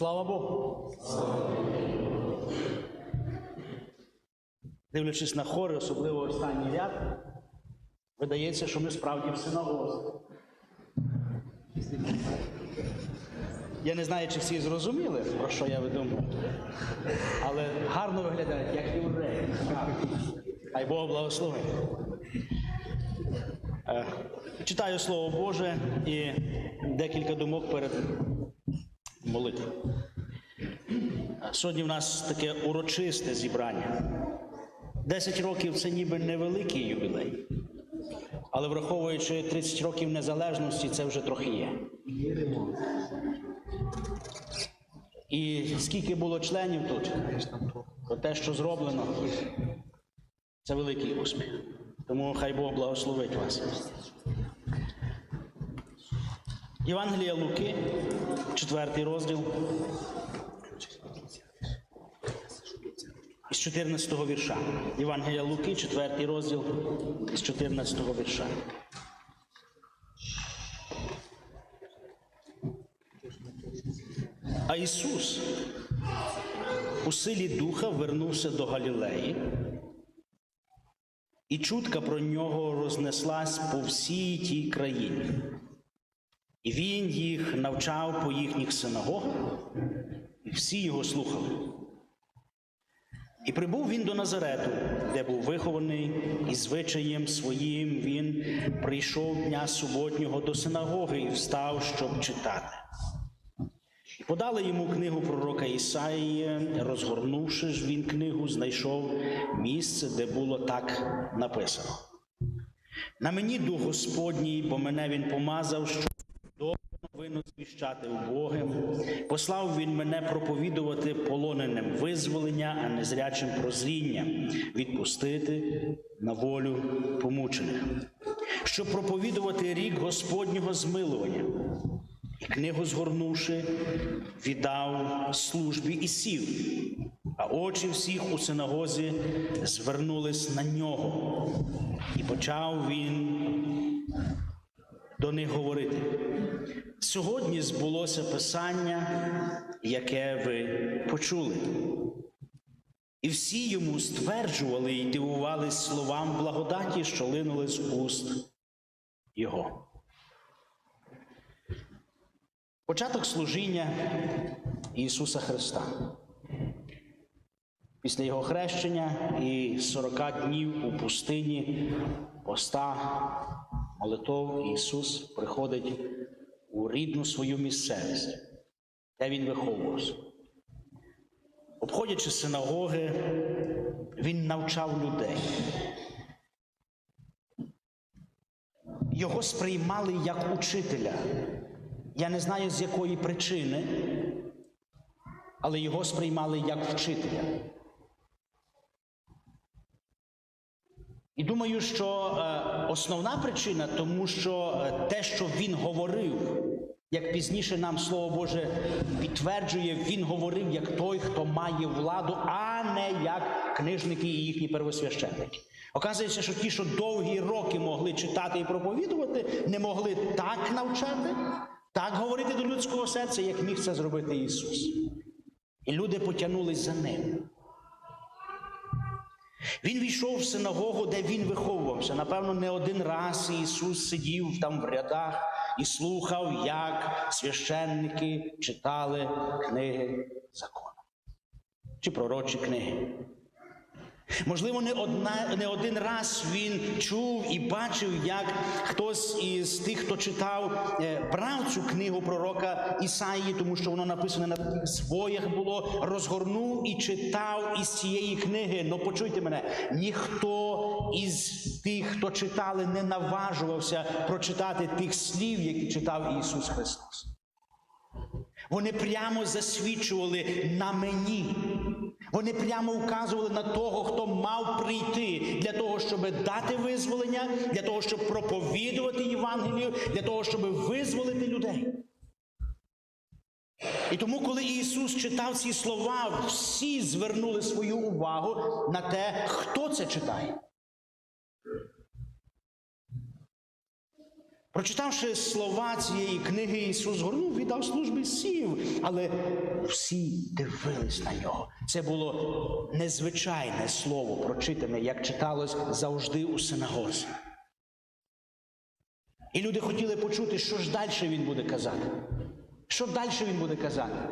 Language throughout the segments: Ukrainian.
Слава Богу! Дивлячись на хори, особливо останній ряд, видається, що ми справді в синагозі. Я не знаю, чи всі зрозуміли, про що я видумав, але гарно виглядають, як євреї. Хай Бог благословить. Е, Читаю Слово Боже і декілька думок перед молитвою. Сьогодні в нас таке урочисте зібрання. Десять років це ніби невеликий ювілей, але враховуючи 30 років незалежності, це вже трохи є. І скільки було членів тут, то те, що зроблено, це великий успіх. Тому хай Бог благословить вас. Євангелія Луки, четвертий розділ. Із 14 вірша. Євангелія Луки, четвертий розділ з 14 го вірша. А Ісус у силі Духа вернувся до Галілеї, і чутка про нього рознеслась по всій тій країні. І він їх навчав по їхніх синагогах, і всі його слухали. І прибув він до Назарету, де був вихований, і звичаєм своїм він прийшов дня суботнього до синагоги і встав, щоб читати. І подали йому книгу пророка Ісаїя, розгорнувши ж він книгу, знайшов місце, де було так написано. На мені дух Господній, бо мене він помазав, що новину звіщати убогим. Послав він мене проповідувати полоненим визволення, а незрячим прозріння, відпустити на волю помучених, щоб проповідувати рік Господнього змилування. І книгу згорнувши, віддав службі і сів, а очі всіх у синагозі звернулись на нього, і почав він до них говорити. Сьогодні збулося писання, яке ви почули. І всі йому стверджували і дивувались словам благодаті, що линули з уст його. Початок служіння Ісуса Христа. Після Його хрещення і 40 днів у пустині поста молитов Ісус приходить у рідну свою місцевість, де Він виховувався. Обходячи синагоги, Він навчав людей. Його сприймали як учителя. Я не знаю з якої причини, але його сприймали як вчителя. І думаю, що е, основна причина, тому що е, те, що він говорив, як пізніше нам Слово Боже підтверджує, він говорив як той, хто має владу, а не як книжники і їхні первосвященники. Оказується, що ті, що довгі роки могли читати і проповідувати, не могли так навчати, так говорити до людського серця, як міг це зробити Ісус. І люди потягнулись за ним. Він війшов в синагогу, де він виховувався. Напевно, не один раз Ісус сидів там в рядах і слухав, як священники читали книги закону чи пророчі книги. Можливо, не, одна, не один раз він чув і бачив, як хтось із тих, хто читав, е, брав цю книгу пророка Ісаїї, тому що воно написане на таких своях було, розгорнув і читав із цієї книги. Ну почуйте мене, ніхто із тих, хто читали, не наважувався прочитати тих слів, які читав Ісус Христос. Вони прямо засвідчували на мені. Вони прямо вказували на того, хто мав прийти для того, щоб дати визволення, для того, щоб проповідувати Євангелію, для того, щоб визволити людей. І тому, коли Ісус читав ці слова, всі звернули свою увагу на те, хто це читає. Прочитавши слова цієї книги, Ісус згорнув, віддав службі сів, але всі дивились на нього. Це було незвичайне слово, прочитане, як читалось завжди у синагозі. І люди хотіли почути, що ж далі він буде казати. Що далі він буде казати?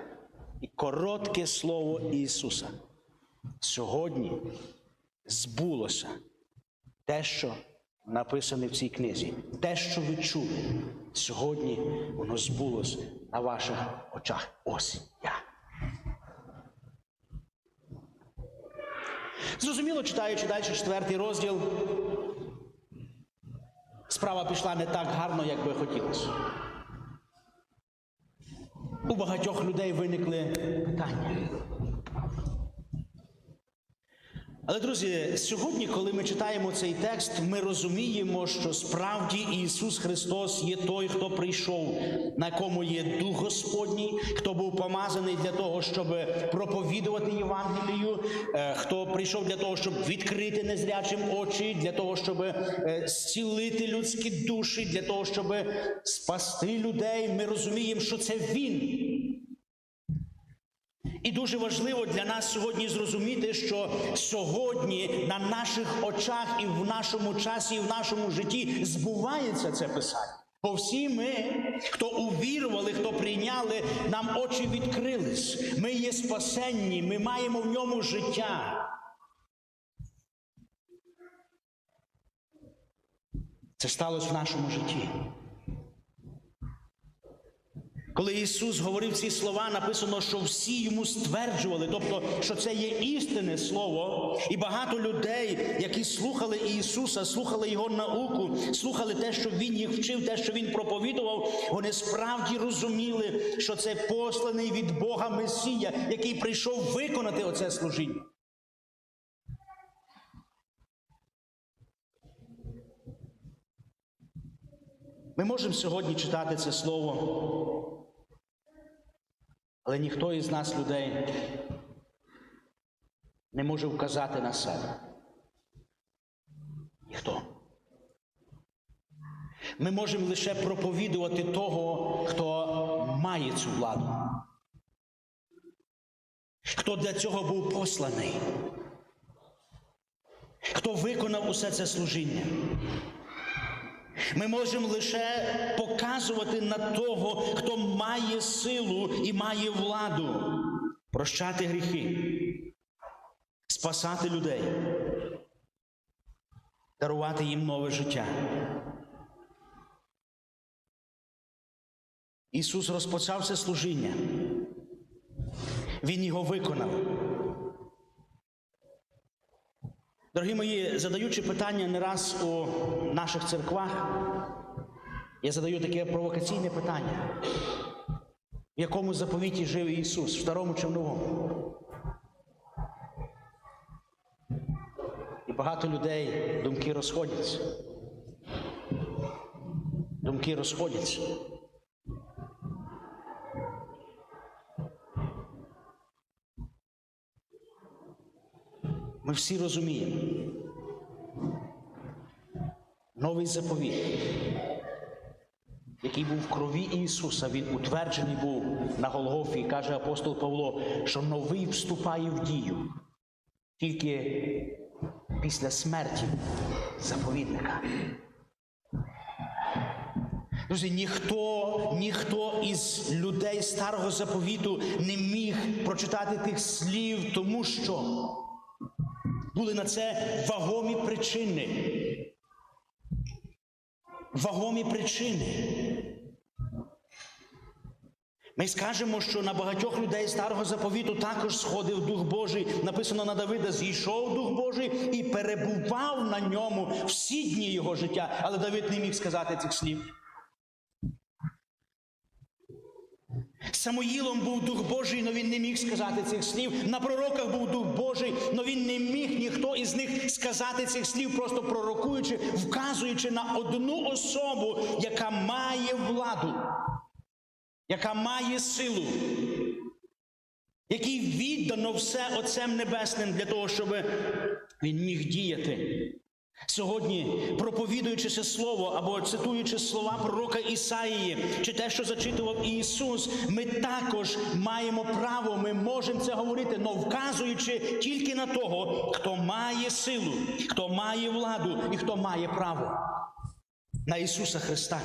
І коротке слово Ісуса. Сьогодні збулося те, що написане в цій книзі, те, що ви чули, сьогодні воно збулося на ваших очах. Ось я. Зрозуміло, читаючи далі четвертий розділ, справа пішла не так гарно, як би хотілося. У багатьох людей виникли питання. Але, друзі, сьогодні, коли ми читаємо цей текст, ми розуміємо, що справді Ісус Христос є той, хто прийшов, на кому є Дух Господній, хто був помазаний для того, щоб проповідувати Євангелію, е, хто прийшов для того, щоб відкрити незрячим очі, для того, щоб е, зцілити людські душі, для того, щоб спасти людей. Ми розуміємо, що це Він. І дуже важливо для нас сьогодні зрозуміти, що сьогодні на наших очах і в нашому часі, і в нашому житті збувається це писання. Бо всі ми, хто увірували, хто прийняли, нам очі відкрились. Ми є спасенні, ми маємо в ньому життя. Це сталося в нашому житті. Коли Ісус говорив ці слова, написано, що всі йому стверджували, тобто, що це є істинне слово, і багато людей, які слухали Ісуса, слухали Його науку, слухали те, що Він їх вчив, те, що Він проповідував, вони справді розуміли, що це посланий від Бога Месія, який прийшов виконати оце служіння. Ми можемо сьогодні читати це слово, але ніхто із нас, людей, не може вказати на себе. Ніхто. Ми можемо лише проповідувати того, хто має цю владу, хто для цього був посланий, хто виконав усе це служіння. Ми можемо лише показувати на того, хто має силу і має владу, прощати гріхи, спасати людей, дарувати їм нове життя. Ісус розпочав це служіння. Він його виконав. Дорогі мої, задаючи питання не раз у наших церквах, я задаю таке провокаційне питання. В якому заповіті жив Ісус, в старому чи в новому? І багато людей думки розходяться. Думки розходяться. Ми всі розуміємо. Новий заповіт, який був в крові Ісуса, він утверджений був на Голгофі, каже апостол Павло, що новий вступає в дію тільки після смерті заповідника. Друзі, ніхто, ніхто із людей старого заповіту не міг прочитати тих слів, тому що були на це вагомі причини. Вагомі причини. Ми скажемо, що на багатьох людей старого заповіту також сходив Дух Божий. Написано на Давида: зійшов Дух Божий і перебував на ньому всі дні його життя. Але Давид не міг сказати цих слів. Самоїлом був Дух Божий, але він не міг сказати цих слів. На пророках був Дух Божий, але він не міг ніхто із них сказати цих слів, просто пророкуючи, вказуючи на одну особу, яка має владу, яка має силу, який віддано все Отцем Небесним для того, щоб він міг діяти. Сьогодні, проповідуючи це слово або цитуючи слова пророка Ісаїї, чи те, що зачитував Ісус, ми також маємо право, ми можемо це говорити, але вказуючи тільки на того, хто має силу, хто має владу і хто має право. На Ісуса Христа.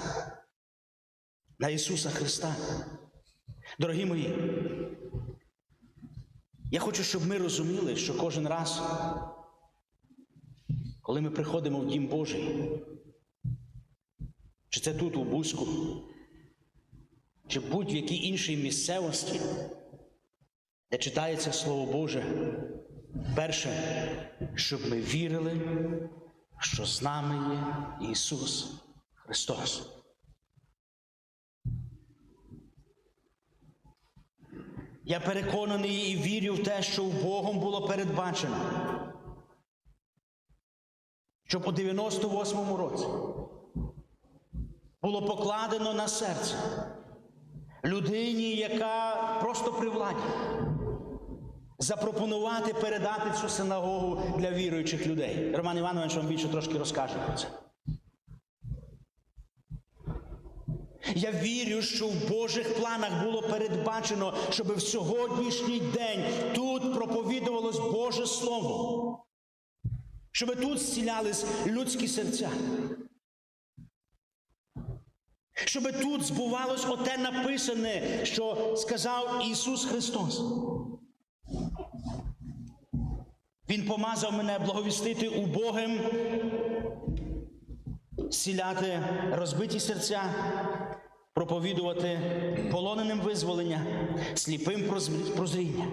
На Ісуса Христа. Дорогі мої, я хочу, щоб ми розуміли, що кожен раз, коли ми приходимо в Дім Божий, чи це тут, у Бузьку, чи будь-в якій іншій місцевості, де читається Слово Боже, перше, щоб ми вірили, що з нами є Ісус Христос. Я переконаний і вірю в те, що Богом було передбачено, щоб у 98-му році було покладено на серце людині, яка просто при владі, запропонувати передати цю синагогу для віруючих людей. Роман Іванович вам більше трошки розкаже про це. Я вірю, що в Божих планах було передбачено, щоб в сьогоднішній день тут проповідувалось Боже Слово, щоб тут зцілялись людські серця. Щоб тут збувалось оте написане, що сказав Ісус Христос. Він помазав мене благовістити убогим, зціляти розбиті серця, проповідувати полоненим визволення, сліпим прозріння.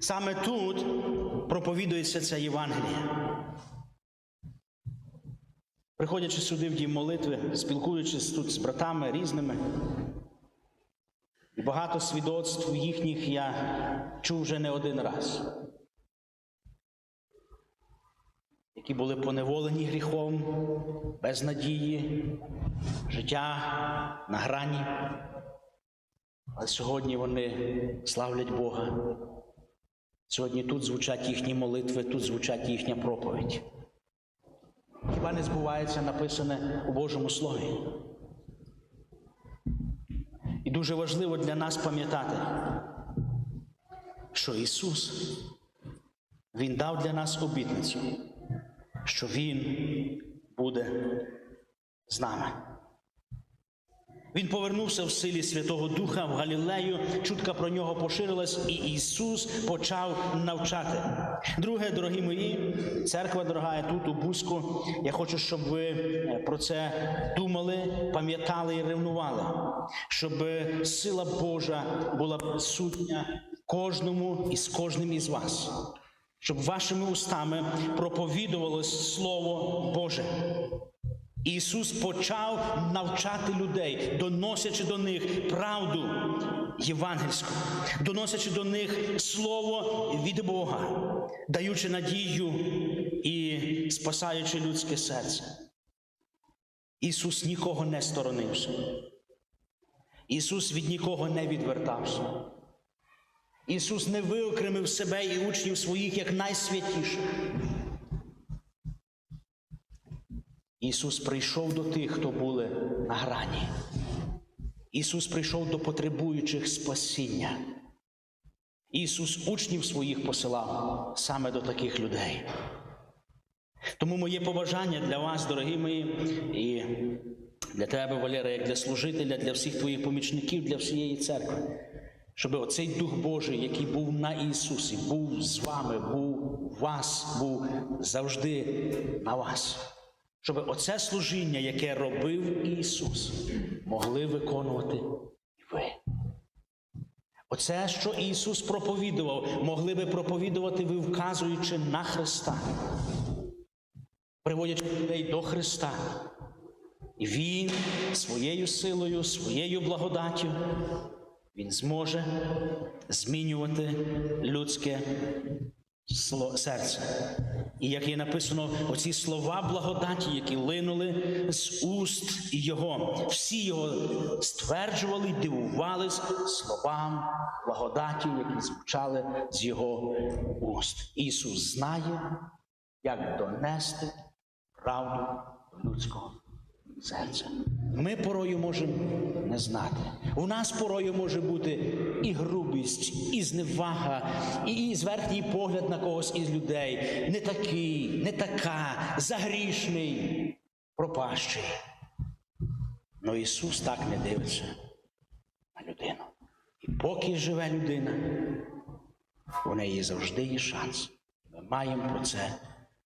Саме тут проповідується ця Євангелія. Приходячи сюди в дім молитви, спілкуючись тут з братами різними, і багато свідоцтв їхніх я чув вже не один раз, які були поневолені гріхом, без надії, життя на грані. Але сьогодні вони славлять Бога. Сьогодні тут звучать їхні молитви, тут звучать їхня проповідь. Хіба не збувається написане у Божому Слові? І дуже важливо для нас пам'ятати, що Ісус, Він дав для нас обітницю, що Він буде з нами. Він повернувся в силі Святого Духа в Галілею. Чутка про нього поширилась, і Ісус почав навчати. Друге, дорогі мої, церква дорога тут у Бузьку. Я хочу, щоб ви е, про це думали, пам'ятали і ревнували, щоб сила Божа була присутня кожному і з кожним із вас, щоб вашими устами проповідувалось Слово Боже. Ісус почав навчати людей, доносячи до них правду євангельську, доносячи до них слово від Бога, даючи надію і спасаючи людське серце. Ісус нікого не сторонився. Ісус від нікого не відвертався. Ісус не виокремив себе і учнів своїх як найсвятіших. Ісус прийшов до тих, хто були на грані. Ісус прийшов до потребуючих спасіння. Ісус учнів своїх посилав саме до таких людей. Тому моє побажання для вас, дорогі мої, і для тебе, Валера, як для служителя, для всіх твоїх помічників, для всієї церкви, щоб оцей Дух Божий, який був на Ісусі, був з вами, був у вас, був завжди на вас. Щоб оце служіння, яке робив Ісус, могли виконувати і ви. Оце, що Ісус проповідував, могли би проповідувати ви, вказуючи на Христа, приводячи людей до Христа. І Він своєю силою, своєю благодаттю, Він зможе змінювати людське серце. І як є написано, оці слова благодаті, які линули з уст Його, всі його стверджували й дивувались словам благодаті, які звучали з його уст. Ісус знає, як донести правду людського серця. Ми порою можемо не знати. У нас порою може бути і грубість, і зневага, і, зверхній погляд на когось із людей. Не такий, не така, загрішний, пропащий. Но Ісус так не дивиться на людину. І поки живе людина, у неї завжди є шанс. Ми маємо про це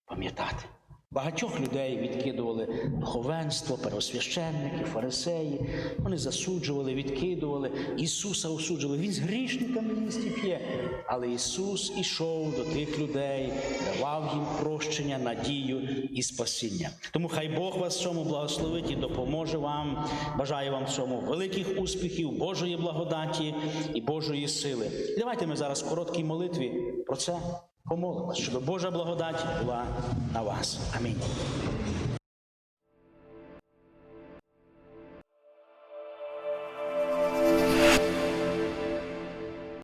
пам'ятати. Багатьох людей відкидували духовенство, первосвященники, фарисеї. Вони засуджували, відкидували. Ісуса осуджували. Він з грішниками їсть і п'є. Але Ісус ішов до тих людей, давав їм прощення, надію і спасіння. Тому хай Бог вас в цьому благословить і допоможе вам. Бажаю вам цьому великих успіхів, Божої благодаті і Божої сили. Давайте ми зараз в короткій молитві про це помолимося, щоб Божа благодать була на вас. Амінь.